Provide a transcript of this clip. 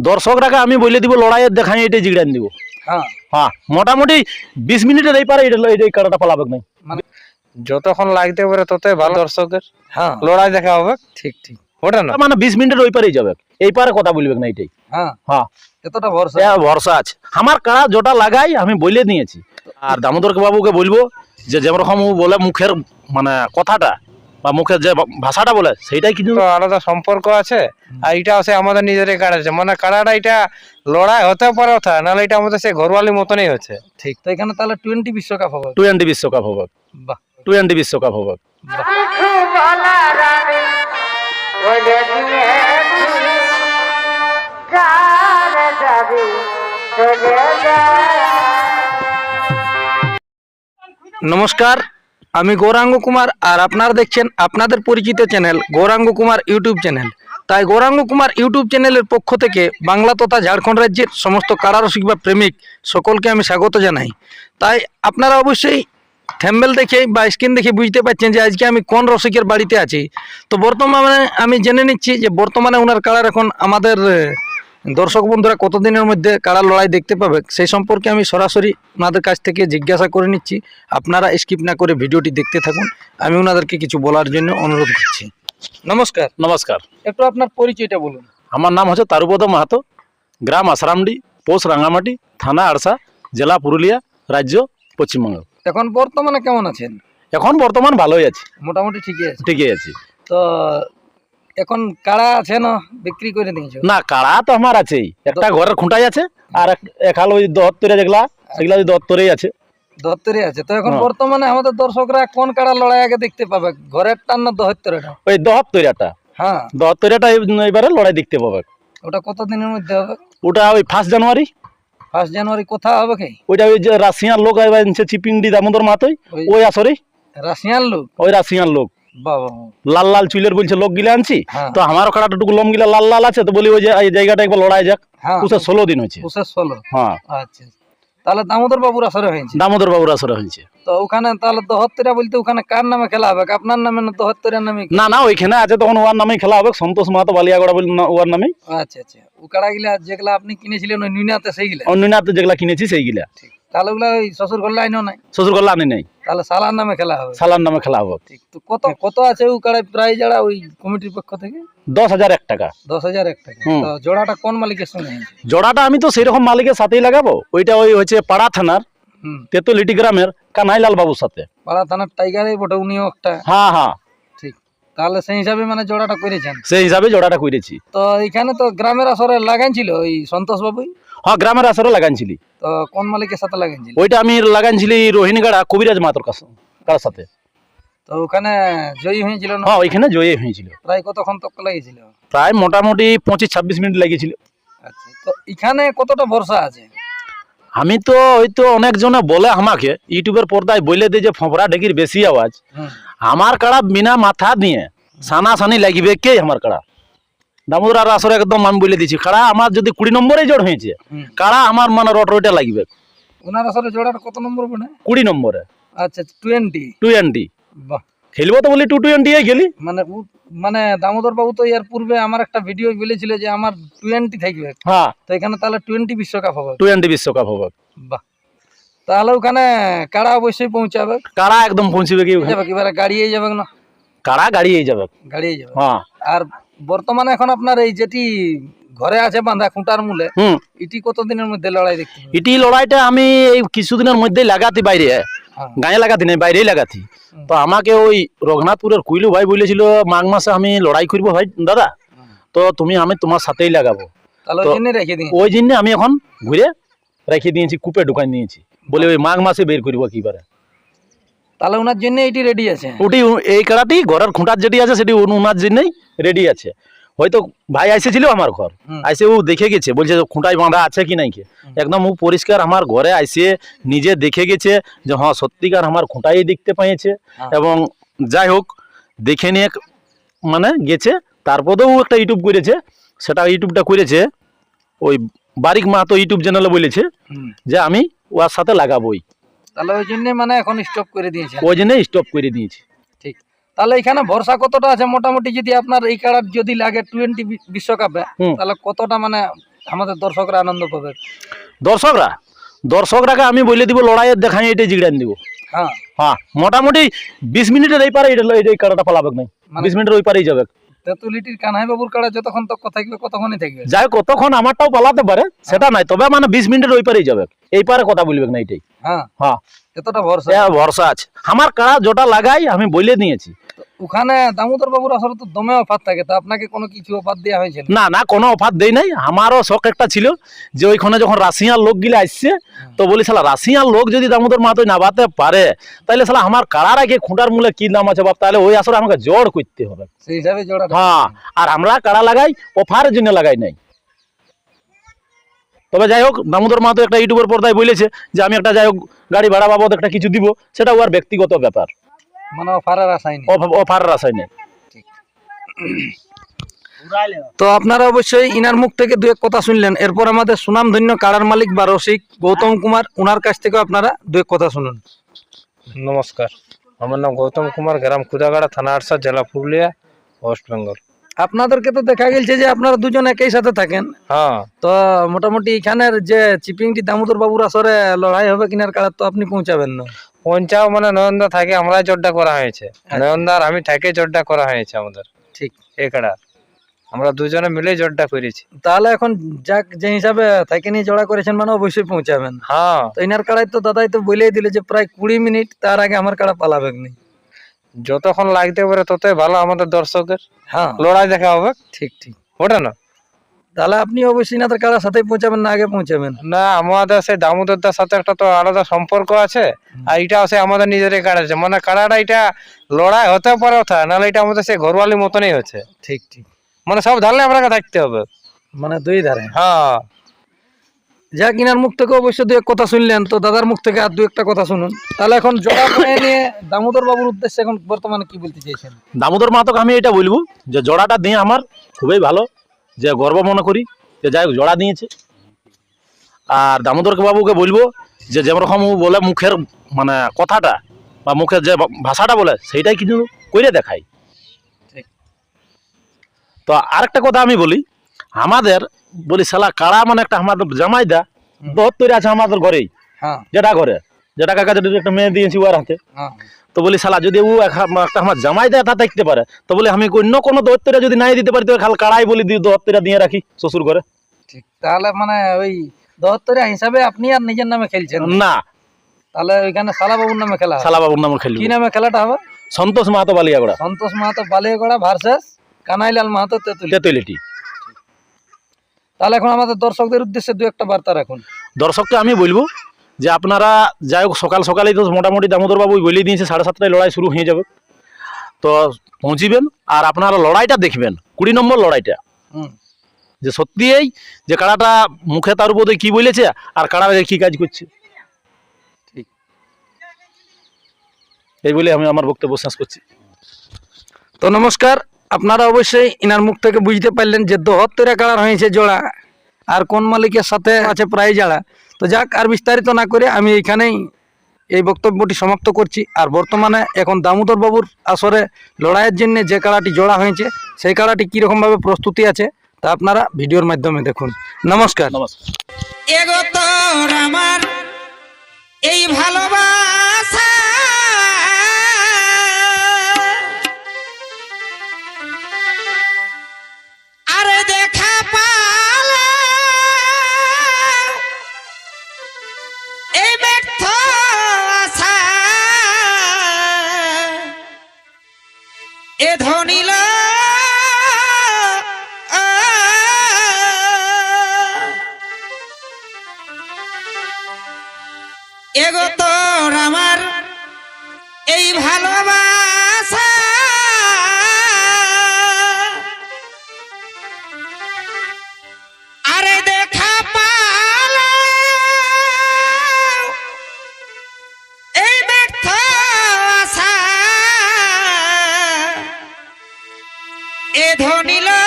দর্শকরাকে আমি বলে দিব লড়াইয়ের দেখাই এটাই জিগড়ান দিব। হ্যাঁ। হ্যাঁ মোটামুটি বিশ মিনিটের এই পারে এটা এটা এই কাড়াটা পালাবে না যতক্ষণ লাগতে পারে ততই ভালো। দর্শকের। হ্যাঁ। লড়াই দেখা হবে। ঠিক ঠিক। ওটা না? মানে বিশ মিনিটের ওই পারেই যাবে। এই পারে কথা বলবে না এটাই। হ্যাঁ। হ্যাঁ। এতটা ভরসা। ভরসা আছে। আমার কাড়া যেটা লাগাই আমি বলে দিয়েছি আর দামোদর বাবুকে বলব যে যেরকম বলে মুখের মানে কথাটা বা মুখের যে ভাষাটা বলে সেইটাই কিন্তু আলাদা সম্পর্ক আছে। আর এটা আছে আমাদের নিজেরই কাড়া আছে। মানে কাড়াটা এটা লড়াই হতে পারে কথা নাহলে এটা আমাদের সেই ঘরওয়ালি মতনই হচ্ছে। ঠিক তো এখানে তাহলে টোয়েন্টি বিশ্বকাপ হবে। টোয়েন্টি বিশ্বকাপ হবে। বাহ। টোয়েন্টি বিশ্বকাপ হবে। নমস্কার। আমি গৌরাঙ্গ কুমার আর আপনারা দেখছেন আপনাদের পরিচিত channel Gauranga Kumar YouTube channel. তাই গৌরাঙ্গ কুমার ইউটিউব চ্যানেলের পক্ষ থেকে বাংলা তথা ঝাড়খণ্ড রাজ্যের সমস্ত কারারসিক বা প্রেমিক সকলকে আমি স্বাগত জানাই। তাই আপনারা অবশ্যই থ্যাম্বেল দেখে বা স্ক্রিন দেখে বুঝতে পারছেন যে আজকে আমি কোন রসিকের বাড়িতে আছি। তো বর্তমানে আমি জেনে নিচ্ছি যে বর্তমানে ওনার কালার এখন আমাদের দর্শক বন্ধুরা কতদিনের মধ্যে কারা লড়াই দেখতে পাবে সেই সম্পর্কে আমি সরাসরি ওনাদের কাছ থেকে জিজ্ঞাসা করে নিচ্ছি। আপনারা স্কিপ না করে ভিডিওটি দেখতে থাকুন। আমি ওনাদেরকে কিছু বলার জন্য অনুরোধ করছি। নমস্কার। নমস্কার। একটু আপনার পরিচয়টা বলুন। আমার নাম হচ্ছে তারুপদ মাহাতো গ্রাম আসারামডি পোস্ট রাঙ্গামাটি থানা আড়সা জেলা পুরুলিয়া রাজ্য পশ্চিমবঙ্গ। এখন বর্তমানে কেমন আছেন? এখন বর্তমান ভালোই আছি। মোটামুটি ঠিকই আছে। ঠিকই আছি। তো এখন কাড়া আছে না বিক্রি করে দিয়েছ? না কাড়া তো আমার আছেই। একটা ঘরের খুঁটাই আছে আর এক- এক হাল ওই দহত্তরে যেগুলা সেগুলা ওই দহত্তরে আছে। আছে। তো এখন হ্যাঁ। বর্তমানে আমাদের দর্শকরা কোন কাড়া লড়াই আগে দেখতে পাবে? ঘরের টান না দহত্তরেটা ওই হ্যাঁ। এবারে লড়াই দেখতে পাবে। ওটা কত দিনের মধ্যে হবে? ওটা ওই ফার্স্ট জানুয়ারি ফার্স্ট জানুয়ারি কোথা হবে কি? ওইটা ওই যে রাশিয়ার লোক এবার চিপিংডি দামোদর মাহাতোই ওই আসরে রাশিয়ান লোক? ওই রাশিয়ার লোক। লাল লাল চুলের বলছে লোক গিলা আনছি? হ্যাঁ। তো আমার কাটাটা টুকু লম গিলা লাল লাল আছে তো বলি ওই যে এই জায়গাটা একবার লড়াই যাক। হ্যাঁ। পুষে ষোলো দিন হয়েছে। ষোলো? হ্যাঁ। আচ্ছা। তাহলে দামোদর বাবুর আসরে হয়েছে? দামোদর বাবুর আসরে হয়েছে। তো ওখানে তাহলে দহত্তরা বলতে ওখানে কার নামে খেলা হবে? আপনার নামে না দহত্তরের নামে না না ওইখানে আছে তখন ওর নামেই খেলা হবে সন্তোষ মাহাতো বালিয়াগড়া বলে না- ওর নামেই। আচ্ছা আচ্ছা। ও কাড়া গিলা যেগুলা আপনি কিনেছিলেন ওই নুনাতে সেইগুলা? অন্যনাথ যেগুলা কিনেছি সেইগুলা। ঠিক। তাহলে ওগুলা ওই শ্বশুর নাই। শ্বশুর করলে আনি নাই। তাহলে সালার নামে খেলা হবে। সালার নামে খেলা হবে। ঠিক তো কত কত আছে ও কাড়ায় প্রায় যারা ওই কমিটির পক্ষ থেকে? দশ হাজার এক টাকা। দশ হাজার এক টাকা। তো জোড়াটা কোন মালিকের সঙ্গে জোড়াটা আমি তো সেরকম মালিকের সাথেই লাগাবো। ওইটা ওই হচ্ছে পাড়া থানার হুম। তেতুলিটি গ্রামের কানাইলাল বাবুর সাথে। পাড়া থানার টাইগারে বটে উনিও একটা। হ্যাঁ হ্যাঁ। ঠিক তাহলে সেই হিসাবে মানে জোড়াটা করেছেন। সেই হিসাবে জোড়াটা করেছি। তো এখানে তো গ্রামের আসরে লাগাইছিল ওই সন্তোষ বাবুই হ্যাঁ গ্রামের আসরে লাগানছিলি তো কোন মালিকের সাথে লাগাইছিল ওইটা আমি লাগানছিলি রোহিণীগাড়া কবিরাজ মাতর কার সাথে? তো ওখানে জয়ী হয়েছিল না? হ্যাঁ ওইখানে জয়ী হয়েছিল। প্রায় কতক্ষণ তক লাগিয়েছিল? প্রায় মোটামুটি পঁচিশ ছাব্বিশ মিনিট লেগেছিল আচ্ছা তো এখানে কতটা ভরসা আছে? আমি তো ওই তো অনেকজনে বলে আমাকে ইউটিউবের পর্দায় বলে দিয়ে যে ফোঁপড়া ডেকির বেশি আওয়াজ। আমার কাড়া বিনা মাথা দিয়ে সানা সানি লাগবে কে আমার কাড়া? দামোদর আর আসরে একদম আমি বলে দিচ্ছি কারা আমার যদি কুড়ি নম্বরে জোড় হয়েছে কারা আমার মানে রট রইটা লাগবে? ওনার আসলে জোড়াটা কত নম্বর বনে কুড়ি নম্বরে। আচ্ছা টোয়েন্টি টোয়েন্টি বাহ। খেলব তো বলি টু টোয়েন্টি খেলি? মানে মানে দামোদর বাবু তো এর পূর্বে আমার একটা ভিডিও বলেছিল যে আমার টোয়েন্টি থাকবে। হ্যাঁ। তো এখানে তাহলে টোয়েন্টি বিশ্বকাপ হবে। টোয়েন্টি বিশ্বকাপ হবে। বাহ। তাহলে ওখানে কারা অবশ্যই পৌঁছাবে? কারা একদম পৌঁছবে কি এবারে গাড়িয়ে যাবে না? কাড়া গাড়িয়ে যাবে। গাড়িয়ে যাবে। হ্যাঁ। আর বর্তমানে এখন আপনার এই যেটি ঘরে আছে বাঁধা খুঁটার মূলে এটি কতদিনের মধ্যে লড়াই দেখতে ইটি লড়াইটা আমি এই কিছুদিনের মধ্যেই লাগাতি বাইরে। হ্যাঁ। গায়ে লাগাতি নেই বাইরেই লাগাতি। তো আমাকে ওই রঘুনাথপুরের কুইলু ভাই বলেছিল মাঘ মাসে আমি লড়াই করব ভাই দাদা। তো তুমি আমি তোমার সাথেই লাগাবো। ওই জন্য আমি এখন ঘুরে রেখে দিয়েছি কূপে ঢুকাই দিয়েছি বলে ওই মাঘ মাসে বের করব কিবারে। তাহলে ওনার জন্য এটি রেডি আছে। ওটি এই কাড়াটি ঘরের খুঁটার যেটি আছে সেটি উনার জন্যই রেডি আছে। হয়তো ভাই আইসেছিল আমার ঘর। আইসে ও দেখে গেছে বলছে খুঁটায় বাঁধা আছে কি নাই কি? একদম ও পরিষ্কার আমার ঘরে আইসে নিজে দেখে গেছে যে হ্যাঁ সত্যিকার আমার খুঁটাই দেখতে পেয়েছে। হ্যাঁ। এবং যাই হোক দেখে নিয়ে মানে গেছে। তারপরেও ও একটা ইউটিউব করেছে। সেটা ইউটিউবটা করেছে ওই বারিক মাহাতো ইউটিউব চ্যানেলে বলেছে যে আমি ওর সাথে লাগাবোই। তাহলে ওই জন্য মানে এখন স্টপ করে দিয়েছে। ওই জন্য স্টপ করে দিয়েছে। ঠিক। তাহলে এখানে ভরসা কতটা আছে? মোটামুটি যদি আপনার এই কাড়ার যদি লাগে টোয়েন্টি বিশ্বকাপে। তাহলে কতটা মানে আমাদের দর্শকরা আনন্দ পাবে? দর্শকরা? দর্শকরাকে আমি বলে দিব লড়াইয়ের দেখাই এটাই জিগড়ান দিব। হ্যাঁ। হ্যাঁ মোটামুটি বিশ মিনিটের এই পারে এটা এটা এই কাড়াটা পালাবে নাই। মানে- বিশ মিনিটের ওই পারেই যাবে। তেতুলিটির বাবুর কাড়া যতক্ষণ তক থাকবে কতক্ষণই থাকবে? যাই কতক্ষণ আমারটাও পালাতে পারে সেটা নাই তবে মানে বিশ মিনিটের ওই পারেই যাবে। এই পারে কথা বলবে না এটাই হ্যাঁ। হ্যাঁ। এতটা ভরসা? ভরসা আছে। আমার কাড়া যেটা লাগাই আমি বলে দিয়েছি ওখানে দামোদর বাবুর আসলে তো দমে অফার থাকে তো আপনাকে কোনো কিছু অফার দেওয়া হয়েছিল না না কোনো অফার দেই নাই। আমারও শখ একটা ছিল যে ওইখানে যখন রাশিয়ার লোক গিলে আসছে তো বলি শালা রাশিয়ার লোক যদি দামোদর মাহাতো নাবাতে পারে তাহলে শালা আমার কাড়ার আগে খুঁটার মূলে কি দাম আছে বাপ? তাহলে ওই আসলে আমাকে জোর করতে হবে। সেই হিসাবে জোড়া হ্যাঁ আর আমরা কাড়া লাগাই? অফারের জন্য লাগাই নাই। তবে যাই হোক দামোদর মাহাতো একটা ইউটিউবের পর্দায় বলেছে যে আমি একটা যাই হোক গাড়ি ভাড়া বাবদ একটা কিছু দিব। সেটা ওর ব্যক্তিগত ব্যাপার। মানে অফারের আশাই নেই অফ- অফারের আশায় নেই তো আপনারা অবশ্যই ইনার মুখ থেকে দু এক কথা শুনলেন। এরপর আমাদের সুনামধন্য কাড়ার মালিক বা রসিক গৌতম কুমার ওনার কাছ থেকে আপনারা দু এক কথা শুনুন। নমস্কার। আমার নাম গৌতম কুমার গ্রাম খুদাগাড়া থানা আরসা জেলা পুরুলিয়া ওয়েস্ট বেঙ্গল। আপনাদেরকে তো দেখা গেছে যে আপনারা দুজন একই সাথে থাকেন। হ্যাঁ। তো মোটামুটি এখানের যে চিপিংটি দামোদর বাবুর আসরে লড়াই হবে কিনার কাড়া তো আপনি পৌঁছাবেন না। পঞ্চাও মানে নয়নদা থাকে আমরা জোরটা করা হয়েছে। নয়নদার আমি থাকে জোরটা করা হয়েছে আমাদের। ঠিক। একাড়া। আমরা দুজনে মিলে জোরটা করেছি। তাহলে এখন যাক যে হিসাবে থাকে নিয়ে জোড়া করেছেন মানে অবশ্যই পৌঁছাবেন। হ্যাঁ। তো ইনার কাড়াই তো দাদাই তো বলেই দিলে যে প্রায় কুড়ি মিনিট তার আগে আমার কাড়া পালাবে নেই যতক্ষণ লাগতে পারে ততই ভালো আমাদের দর্শকের। হ্যাঁ। লড়াই দেখা হবে। ঠিক ঠিক। ওটা না? তাহলে আপনি অবশ্যই ইনাদের কাড়ার সাথেই পৌঁছাবেন না আগে পৌঁছাবেন। না আমাদের সেই দামোদরদার সাথে একটা তো আলাদা সম্পর্ক আছে আর এটা সে আমাদের নিজেরই কাড়া আছে। মানে কাড়াটা এটা লড়াই হতে পারে কথা নাহলে এটা আমাদের সেই ঘরওয়ালি মতনই হচ্ছে। ঠিক ঠিক। মানে সব ধারলে আপনাকে থাকতে হবে। মানে দুই ধারে। হ্যাঁ। যাক ইনার মুখ থেকে অবশ্যই দু এক কথা শুনলেন। তো দাদার মুখ থেকে আর দু একটা কথা শুনুন। তাহলে এখন জোড়া করে নিয়ে দামোদর বাবুর উদ্দেশ্যে এখন বর্তমানে কি বলতে চাইছেন? দামোদর মাহাতোকে আমি এটা বলব যে জোড়াটা দিয়ে আমার খুবই ভালো। যে গর্ব মনে করি যে যাই হোক জোড়া দিয়েছে। আর দামোদর বাবুকে বলব যে যেরকম বলে মুখের মানে কথাটা বা মুখের যে ভাষাটা বলে সেইটাই কিন্তু করে দেখাই। তো আরেকটা কথা আমি বলি আমাদের বলি শালা কাড়া মানে একটা আমাদের জামাইদা বহুত তৈরি আছে আমাদের ঘরেই হ্যাঁ। যেটা ঘরে। যেটা কাকা যেটা একটা মেয়ে দিয়েছি ওর হাতে। হ্যাঁ। তো বলি শালা যদি ও একটা আমার জামাই দেয় তা দেখতে পারে। তো বলি আমি অন্য কোনো দত্তরা যদি নাই দিতে পারি তো খাল কাড়াই বলি দিয়ে দত্তরা দিয়ে রাখি শ্বশুর করে ঠিক তাহলে মানে ওই দহত্তরিয়া হিসাবে আপনি আর নিজের নামে খেলছেন? না। তাহলে ওইখানে সালা বাবুর নামে খেলা হবে। শালা বাবুর নামে খেলি কি নামে খেলাটা হবে? সন্তোষ মাহাতো বালিয়াগড়া। সন্তোষ মাহাতো বালিয়াগড়া ভার্সেস কানাইলাল মাহাতো তেতুলি তেতুলিটি তাহলে এখন আমাদের দর্শকদের উদ্দেশ্যে দু একটা বার্তা রাখুন। দর্শককে আমি বলব যে আপনারা যাই হোক সকাল সকালেই তো মোটামুটি দামোদর বাবু বলে দিয়েছে সাড়ে সাতটায় লড়াই শুরু হয়ে যাবে। তো পৌঁছিবেন আর আপনারা লড়াইটা দেখবেন কুড়ি নম্বর লড়াইটা। হুম। যে সত্যিই যে কাড়াটা মুখে তার উপর কি বলেছে আর কাড়া কি কাজ করছে। ঠিক। এই বলে আমি আমার বক্তব্য শেষ করছি। তো নমস্কার আপনারা অবশ্যই ইনার মুখ থেকে বুঝতে পারলেন যে দহত্তরা কালার হয়েছে জোড়া। আর কোন মালিকের সাথে আছে প্রায় জাড়া তো যাক, আর বিস্তারিত না করে আমি এইখানেই এই বক্তব্যটি সমাপ্ত করছি। আর বর্তমানে এখন দামোদর বাবুর আসরে লড়াইয়ের জন্য যে কাড়াটি জোড়া হয়েছে, সেই কাড়াটি কীরকমভাবে প্রস্তুতি আছে, তা আপনারা ভিডিওর মাধ্যমে দেখুন। নমস্কার। নমস্কার এই ভালোবাসা এই এ এগো তোর আমার এই ভালোবাসা এ ধনিলা